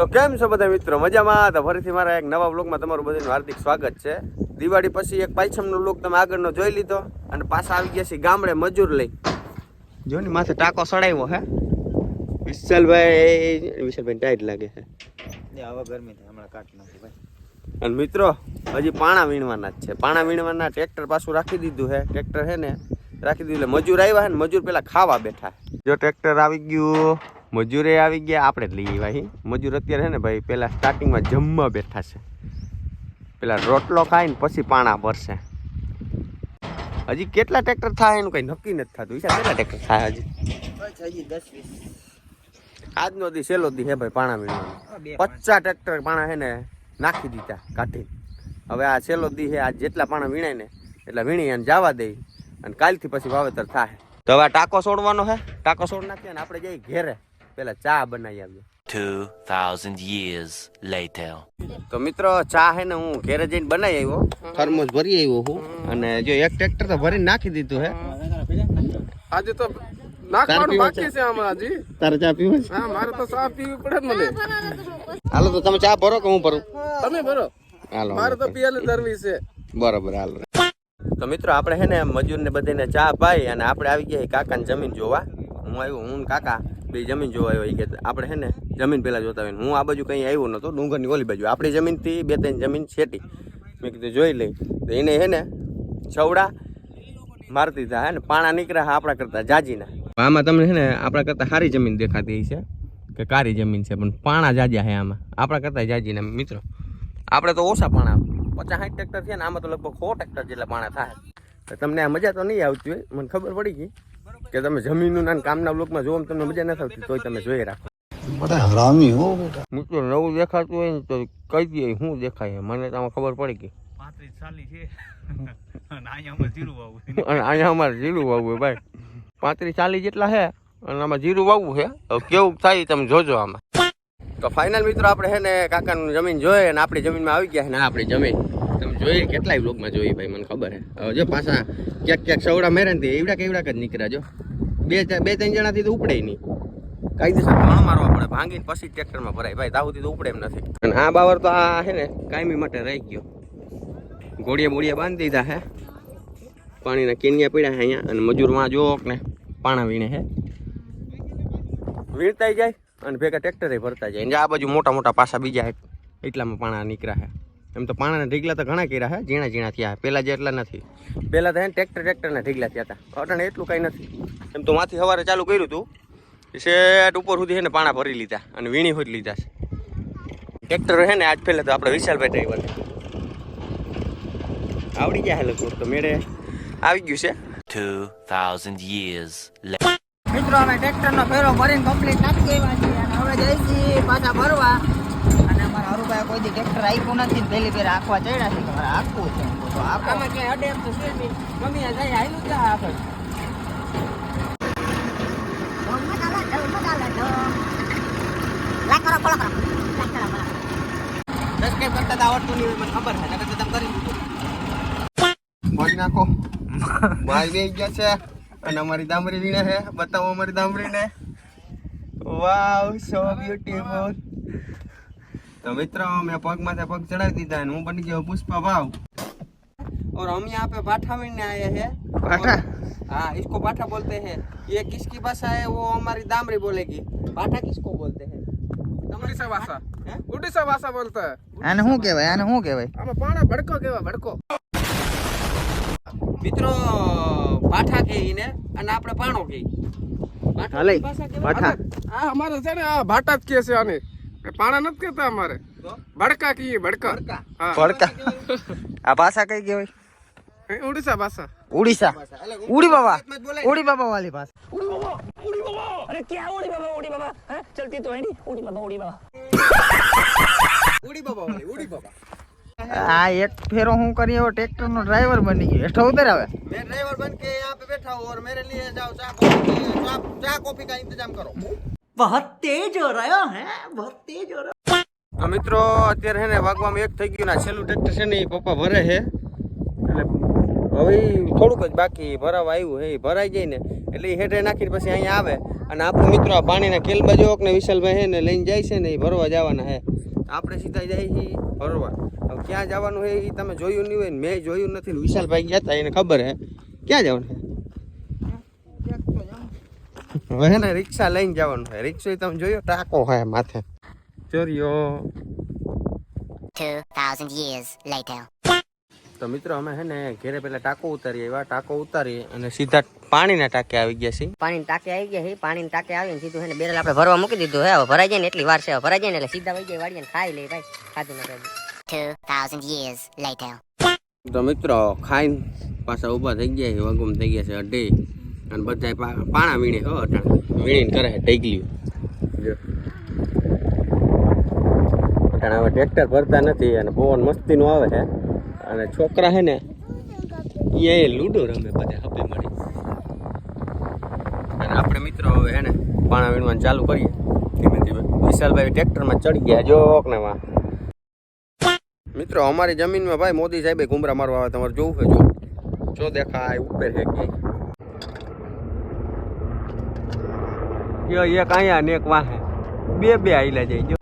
તો કેમ છો બધા મિત્રો? મજામાં? તો ફરીથી મારા એક નવા બ્લોગમાં તમારું બધાનું હાર્દિક સ્વાગત છે. દિવાળી પછી એક પાયછમનો બ્લોગ તમે આગળનો જોઈ લીધો અને પાછા આવી ગયા છે ગામડે મજૂર લઈ. જો ને માથે ટાંકો સડાવ્યો હે. વિશાલભાઈ વિશાલભાઈ ટાઈટ લાગે છે. હવે ગરમી થાય હમણાં કાટ નાખું ભાઈ. અને મિત્રો હજી પાણા વીણવાના જ છે. પાણા વીણવાના ટ્રેક્ટર પાછું રાખી દીધું છે. ટ્રેક્ટર છે ને રાખી દીધું. એટલે મજૂર આવ્યા છે ને મજૂર પેલા ખાવા બેઠા જો ટ્રેક્ટર આવી ગયું. મજૂરે આવી ગયા, આપણે જ લઈએ ભાઈ મજૂર અત્યારે છે ને ભાઈ, પેલા સ્ટાર્ટિંગમાં જમવા બેઠા છે. પેલા રોટલો ખાઈને પછી પાણા ભરશે. હજી કેટલા ટ્રેક્ટર થાય એનું કઈ નક્કી નથી થતું. વિચાર કેટલા ટ્રેક્ટર થાય હજી? આજનો દી, છેલ્લો દી હે ભાઈ પાણા વીણવાનો. પચાસ ટ્રેક્ટર પાણા હે ને નાખી દીધા કાઢી હવે આ છેલ્લો દી છે આ જેટલા પાણા વીણાય ને, એટલા વીણી અને જવા દઈ અને કાલથી પછી વાવેતર થાય. તો હવે ટાંકો છોડવાનો છે ટાંકો છોડ નાખીએ ને આપણે જઈએ ઘેરે. પેલા ચા બનાવી આવીએ 2,000 years later. તો મિત્રો ચા હે ને હું ઘેરે જઈને બનાવી આવ્યો. થર્મોસ ભરી આવ્યો હું. અને જો એક ટ્રેક્ટર તો ભરીને નાખી દીધું હે. આજે તો નાખવાનું બાકી છે આમાં હજી. તારે ચા પીવો છે? હા મારે તો ચા પીવી પડે મને. હાલો તો તમે ચા ભરો કે હું ભરું? તમે ભરો. હાલો મારે તો પીએલ ધરવી છે. બરોબર હાલો. તો મિત્રો આપણે હે ને મજૂર ને બધાને ચા પાઈ અને આપણે આવી ગયા કાકાની જમીન જોવા. હું આવ્યો હું કાકા. બે જમીન જોવા આવ્યો ઈ કે આપણે હે ને જમીન પહેલાં જોતા હોય હું આ બાજુ કંઈ આવ્યો નહોતો ડુંગરની ઓલી બાજુ. આપણી જમીનથી બે ત્રણ જમીન છેટી. મેં કીધું જોઈ લઈ. તો એને હે ને છવડા મારી દીધા હે ને. પાણા નીકળ્યા આપણા કરતાં જાજીના. આમાં તમને છે ને આપણા કરતાં સારી જમીન દેખાતી છે કે કારી જમીન છે, પણ પાણા જાજા છે આમાં. આપણા કરતાં જાજીના મિત્રો. આપણે તો ઓછા પાણા. પચાસ સાઠ ટ્રેક્ટર છે ને, આમાં તો લગભગ સો ટ્રેક્ટર જેટલા પાણા થાય. તમને આ મજા તો નહીં આવતી હોય, મને ખબર પડી ગઈ. કે તમે જમીનનું ના કામના લોકમાં જોવો તમને મજા નથી આવતી તોય તમે જોઈ રાખો. બધા હરામી હો બેટા. મિત્રો નવું દેખાતું હોય ને તો કહી દઈએ શું દેખાય મને તો ખબર પડી ગઈ. પાંત્રીસ ચાલી છે. અને અહીંયા અમારે જીરું વાવવું અને અહીંયા અમારે જીરું વાવવું ભાઈ. પાંત્રીસ ચાલીસ જેટલા છે અને આમાં જીરું વાવવું છે. કેવું થાય તમે જોજો આમાં. તો ફાઇનલ મિત્રો આપણે છે ને કાકાનું જમીન જોઈએ અને આપણી જમીનમાં આવી ગયા છે ને આપણી જમીન. તમે જોઈએ કેટલાય બ્લોગમાં જોઈએ ભાઈ, મને ખબર છે હવે જો પાછા ક્યાંક ક્યાંક સવડા મેરે ને એવડા કે એવડા જ નીકળ્યા જો. બે બે ત્રણ જણાથી તો ઉપડે નહીં. કાયદેસર ઘણો મારવા પડે ભાંગીને પછી ટ્રેક્ટરમાં ભરાય. ભાઈ તાવથી તો નથી. અને આ બાવર તો આ છે ને, કાયમી માટે રહી ગયો. ગોળિયા બોળિયા બાંધી દીધા હે. પાણીના કેનિયા પડ્યા છે અહીંયા. અને મજૂરમાં જો ને પાણા વીણે હે. વીણતાય જાય અને ભેગા ટ્રેક્ટરે ભરતા જાય. આ બાજુ મોટા મોટા પાસા બીજા એટલામાં પાણા નીકળ્યા છે એમ તો પાણાના ઢીગલા તો ઘણા કર્યા હે ઝીણા ઝીણા થયા છે. જેટલા નથી. પહેલાં તો હે ટ્રેક્ટર ટ્રેક્ટરના ઢીગલા થયા હતા. અટણ એટલું કાંઈ નથી. એમ તો માથી સવારે ચાલુ કર્યું હતું શેટ ઉપર સુધી હે ને પાણા ભરી લીધા અને વીણી હોઈ લીધા છે. ટ્રેક્ટર છે ને આજ પહેલાં તો આપણે વિશાલભાઈ ડ્રાઈવર આવડી ગયા હેલો લગભગ તો મેળે. આવી ગયું છે. 2,000 years later. મિત્રો અમે ટ્રેક્ટર નો ફેરો ભરીને કમ્પ્લીટ નાખી દેવા છીએ અને હવે જઈ પાછા ભરવા. કોઈ દી ટ્રેક્ટર આપ્યું નથી પહેલી ફેર આખવા ચડ્યા છે મારે આખવું છે તો આખો. આમાં ક્યાંય અડે એમ તો છે નહીં. મમ્મી જાય હાલ્યું ક્યાં આગળ. સબસ્ક્રાઇબ કરતા તો આવડતું નહીં મને ખબર છે નકર તો તમે કરી દીધું બોલી નાખો. ભાઈ બે ગયા છે અને અમારી દામરી વીણે છે. બતાવો અમારી દામરીને વાવ સો બ્યુટીફુલ તો મિત્રો મેં પગ માથે પગ ચડાવી દીધા અને હું બની ગયો પુષ્પા ભાવ और हम यहाँ पे बाठा मिलने आए हैं बाठा हाँ इसको बाठा बोलते हैं ये किसकी भाषा है वो हमारी दामरी बोलेगी बाठा किसको बोलते हैं ઉડીસા ભાષા હે? ઉડીસા ભાષા બોલતા હે આને શું કહેવાય આને શું કહેવાય આમાં પાણા ભડકો કેવા ભડકો મિત્રો બાઠા કે ઈને અને આપણે પાણો કે હાલે, બાઠા આ અમારે છે ને આ ભાટા જ કે છે આને એ પાણા નથી કેતા અમારે ભડકા કહીએ ભડકા હા પડકા આ ભાષા કઈ કહેવાય એ ઉડીસા ભાષા ઉડીસા ઉડી બાબા ઉડી બાબા વાલી ભાષા ઉડી બાબા વાળી ઉડી બાબા આ એક ફેરો હું કરી એવો ટ્રેક્ટર નો ડ્રાઈવર બની ગયો હેઠો ઉતર આવે मैं ड्राइवर बन के यहाँ पे बैठा हूँ और मेरे लिए जाओ चाय कॉफी चाय चाय कॉफी का इंतजाम करो તો મિત્રો, અત્યારે છે ને વાગવામાં એક થઈ ગયું ને છેલ્લું ટ્રેક્ટર છે ને એ પપ્પા ભરે છે. એટલે હવે થોડુંક જ બાકી ભરાવા આવ્યું હે ભરાઈ જાય ને. એટલે એ હેઠે નાખીને પછી અહીંયા આવે. અને આપણું મિત્રો આ પાણીના ખેલબા જોક ને વિશાલભાઈ હે ને લઈને જાય છે ને એ ભરવા જવાના હે. આપણે સીધા જાય છીએ ભરવા. હવે ક્યાં જવાનું હે એ તમે જોયું નહીં હોય ને, મેં જોયું નથી વિશાલભાઈ ગયા હતા એને ખબર હે. ક્યાં જવાનું હે? હવે ને રિક્ષા લઈને જવાનું હોય રિક્ષા તમે જોયો? ટાંકો હે માથે. 2,000 તો મિત્રો અમે હે ને ઘેરે પેલા ટાકો ઉતારી એવા ટાંકો ઉતારી અને સીધા પાણીના ટાંકે આવી ગયા છે પાણી ટાંકે આવી ગયા છે પાણી ટાંકે આવીને સીધું હે ને બેરલ આપણે ભરવા મૂકી દીધું હે. હવે ભરાઈ જાય ને એટલી વાર છે. હવે ભરાઈ જાય ને એટલે સીધા વહી જાય વાડીએ ને ખાઈ લે ભાઈ. ખાધું નથી 2,000 તો મિત્રો ખાઈને પાછા ઊભા થઈ ગયા છે વગમ થઈ ગયા છે અઢી. અને બધા પાણા વીણે હો અટાણ. વીણીને કરે છે ટેગલ્યું જો. અટાણ હવે ટ્રેક્ટર ભરતા નથી અને પવન મસ્તીનું આવે છે. અને છોકરા છે ને એ લૂડો રમે બધા હપે મળી. અને આપણે મિત્રો હવે હે ને પાણા વીણવાનું ચાલુ કરીએ. ધીમે ધીમે વિશાલભાઈ ટ્રેક્ટરમાં ચડી ગયા જોક ને વાહ મિત્રો અમારી જમીનમાં ભાઈ મોદી સાહેબે ઘુમરા મારવા આવે તમારે જોવું છે જો. જો દેખાય ઉપર છે કે. યો એક અહીંયા ને એક વાહે. બે બે આઈલા જાય જો.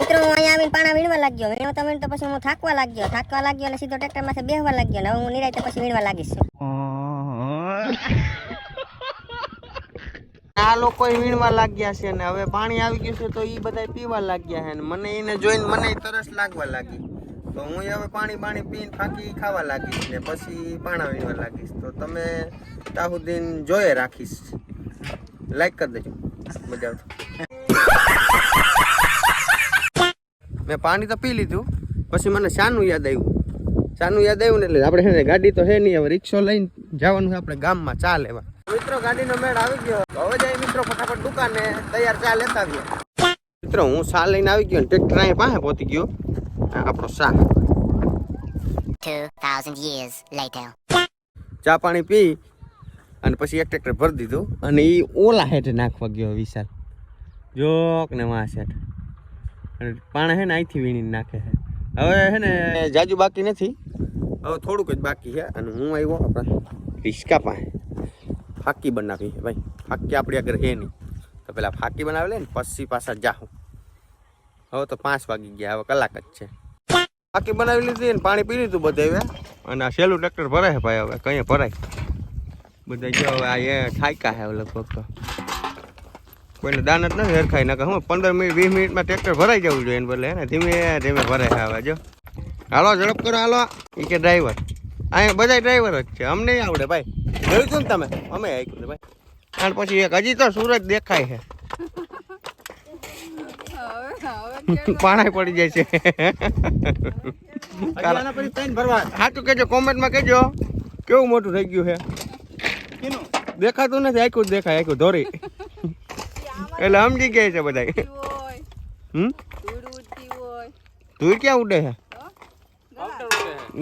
મિત્રો હું અહીંયા આવીને પાણા વીણવા લાગ્યો. વીણો તમે તો પછી હું થાકવા લાગ્યો. થાકવા લાગ્યો એટલે સીધો ટ્રેક્ટરમાંથી બેહવા લાગ્યો ને હવે હું નિરાયતે પછી વીણવા લાગીશ. આ લોકો વીણવા લાગ્યા છે ને હવે પાણી આવી ગયું છે તો એ બધા પીવા લાગ્યા છે ને. મને એને જોઈને મને તરસ લાગવા લાગી. તો હું હવે પાણી પાણી પીને ફાંકી ખાવા લાગીશ ને પછી પાણા વીણવા લાગીશ. તો તમે ત્યાં જોઈએ રાખીશ. લાઈક કરી દેજો. મજા મેં પાણી તો પી લીધું. પછી મને શાનું યાદ આવ્યું. શાનું યાદ આવ્યું ને એટલે આપણે છે ગાડી તો હે નહીં, હવે રિક્ષો લઈને જવાનું છે, આપણે ગામમાં ચા લેવા. મિત્રો, ગાડીનો મેળ આવી ગયો. હવે જાય મિત્રો ફટાફટ દુકાને. તૈયાર ચા લેતા આવીએ. મિત્રો, હું ચા લઈને આવી ગયો ને, ટ્રેક્ટર અહીંયા પાસે પહોંચી ગયો. આપણો ચા 2,000 years later. ચા પાણી પી અને પછી એક ટ્રેક્ટર ભરી દીધું અને એ ઓલા હેઠ નાખવા ગયો વિશાલ. જોક ને વાં હેઠ. અને પાણા હે ને અહીંથી વીણીને નાખે છે હવે હે ને જાજુ બાકી નથી. હવે થોડુંક જ બાકી છે અને હું આવ્યો આપણા રિસ્કા પાસે. ફાકી બનાવી ભાઈ. ફાકી આપણી આગળ હે નહીં. તો પેલા ફાકી બનાવી લે ને પછી પાછા જાઉં હવે તો પાંચ વાગી ગયા, હવે કલાક જ છે. બાકી બનાવી લીધી ને પાણી પી લીધું બધે હવે. અને આ સહેલું ટ્રેક્ટર ભરાય ભાઈ હવે, કઈ ભરાય. બધા જો હવે આ એ ઠાયકા છે લગભગ તો. કોઈને દાન જ નથી, હરખાઈ નાખે. હું પંદર મિનિટ, વીસ મિનિટમાં ટ્રેક્ટર ભરાઈ જવું જોઈએ એને બદલે. હે ને ધીમે ધીમે ભરાય હવે, જો. હાલો, ઝડપ કરો, હાલો. એ કે ડ્રાઈવર. અહીંયા બધા ડ્રાઈવર જ છે. અમને આવડે ભાઈ. જોયું ને તમે? અમે આવીશું ભાઈ. અને પછી એક, હજી તો સુરત દેખાય છે. પાણા પડી જાય છે. સાચું કેજો કોમેન્ટમાં કેજો કેવું મોટું થઈ ગયું છે દેખાતું નથી આખું જ દેખાય આખું ધોરી. એટલે સમજી ગયા છે બધા હમ? ધૂળ ક્યાં ઉડે છે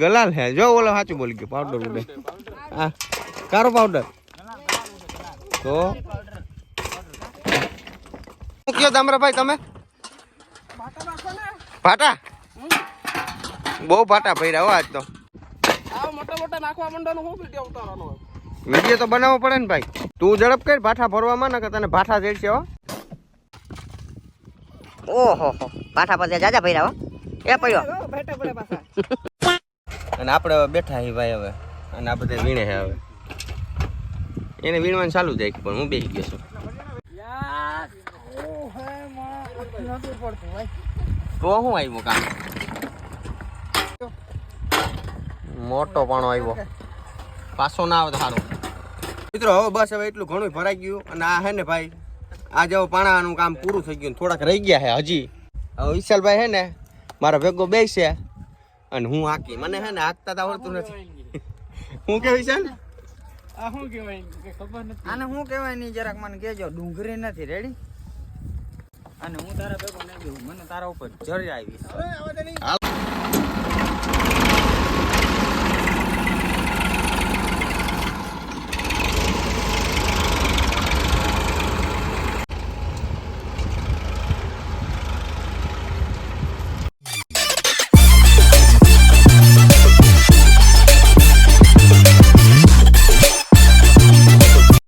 ગલાલ હે. જો ઓલો સાચું બોલી ગયો પાવડર ઉડે. હા કારો પાવડર તો? કયો દામરાભાઈ તમે? ભાટા? બહુ ભાટા ભર્યા હો આજ તો. મોટા મોટા નાખવા હું વીડિયો ઉતારવાનો વીડિયો તો બનાવવો પડે ને ભાઈ. તું ઝડપ કર ભાઠા ભરવામાં ને કે તને ભાઠા દેડશે હો. ઓહો હો. પાઠા પાસે જાજા ભર્યા હો. એ પડ્યો. ભેટે પડે પાછા. અને આપણે હવે બેઠા હી ભાઈ હવે. અને આ બધા વીણે છે હવે. એને વીણવાનું ચાલુ જાય પણ હું બેસી ગયો છું. તો શું આવ્યું કામ? મોટો પાણો આવ્યો. પાછો ના આવે સારો મિત્રો હવે બસ હવે એટલું ઘણું ભરાઈ ગયું અને આ હે ને ભાઈ આજે હવે પાણાનું કામ પૂરું થઈ ગયું થોડાક રહી ગયા છે હજી. હવે વિશાલભાઈ હે ને મારો ભેગો બેસે અને હું હાકી મને હે ને હાકતા તો આવડતું નથી. હું કે વિશાલ? આ શું કહેવાય? ખબર નથી. આને શું કહેવાય નહીં જરાક મને કહેજો. ડુંગળી નથી રેડી અને હું તારા ભેગો નહીં બેહું. મને તારા ઉપર જરી આવી